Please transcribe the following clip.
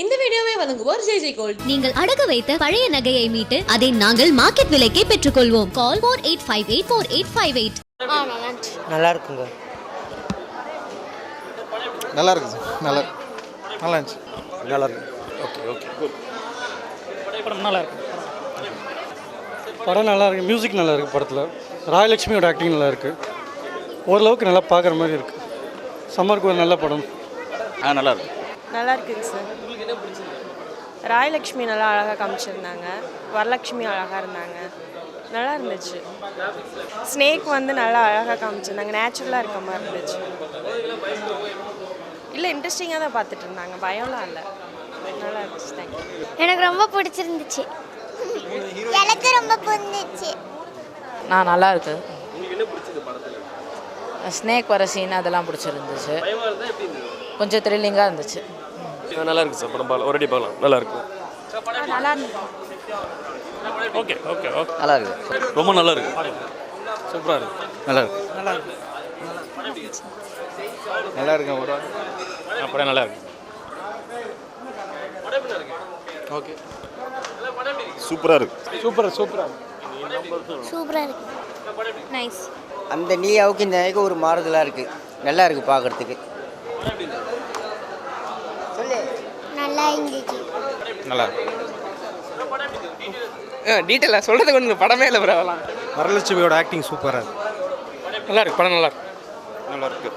இந்த வீடியோவை வழங்குவோர் ஜெய் ஜெய் கோல்ட். நீங்கள் அடகு வைத்த பழைய நகையை மீட்டு அதை நாங்கள் மார்க்கெட் விலைக்கே பெற்றுக்கொள்வோம். Call four eight five eight four eight five eight நல்லா இருக்குங்க. நல்லா இருக்கு சார் நல்லா நல்லா இருந்துச்சு. நல்லா இருக்கு. Okay okay. படம் நல்லா இருக்கு. படம் நல்லா இருக்கு. மியூசிக் நல்லா இருக்கு படத்தில். ராயலட்சுமியோட ஆக்டிங் நல்லா இருக்கு. ஓரளவுக்கு நல்லா பார்க்குற மாதிரி இருக்கு. சம்மருக்கு ஒரு நல்ல படம். ஆ நல்லா இருக்கு. நல்லா இருக்குங்க சார். ராயலக்ஷ்மி நல்லா அழகாக காமிச்சிருந்தாங்க. வரலக்ஷ்மி அழகாக இருந்தாங்க. நல்லா இருந்துச்சு ஸ்னேக் வந்து நல்லா அழகாக காமிச்சிருந்தாங்க. நேச்சுரலாக இருக்க மாதிரி இருந்துச்சு. இல்லை இன்ட்ரெஸ்டிங்காக தான் பார்த்துட்டு இருந்தாங்க பயம்லாம் இல்லை. நல்லா இருந்துச்சு தேங்க்யூ எனக்கு ரொம்ப பிடிச்சிருந்துச்சு. எனக்கு ரொம்ப பிடிச்சிருந்துச்சு. நான் நல்லா இருக்கு. ஸ்னேக் வர சீன் அதெல்லாம் பிடிச்சிருந்துச்சு. கொஞ்சம் த்ரில்லிங்காக இருந்துச்சு. நல்லா இருக்கு சார் படம் பார்க்கலாம் ஒரேடி பார்க்கலாம். நல்லா இருக்கு நல்லா ஓகே ஓகே ஓகே. நல்லா இருக்கு ரொம்ப நல்லா இருக்கு சூப்பராக இருக்கு. நல்லா இருக்கு நல்லா இருக்குங்க ஒரு படம் நல்லா இருக்கு ஓகே. சூப்பராக இருக்கு. சூப்பர் சூப்பராக சூப்பராக இருக்கு. நைஸ் அந்த நீயாவுக்கு இந்த ஒரு மாறுதலாக இருக்குது நல்லா இருக்குது பார்க்குறதுக்கு நல்லா இருந்துச்சு. நல்லா இருக்கு. டீட்டெயிலாக சொல்கிறதுக்கு ஒன்று படமே இல்லை ப்ரோ வரலட்சுமியோட ஆக்டிங் சூப்பராக இருக்கு. நல்லா இருக்கு படம் நல்லா இருக்கு. நல்லா இருக்கு.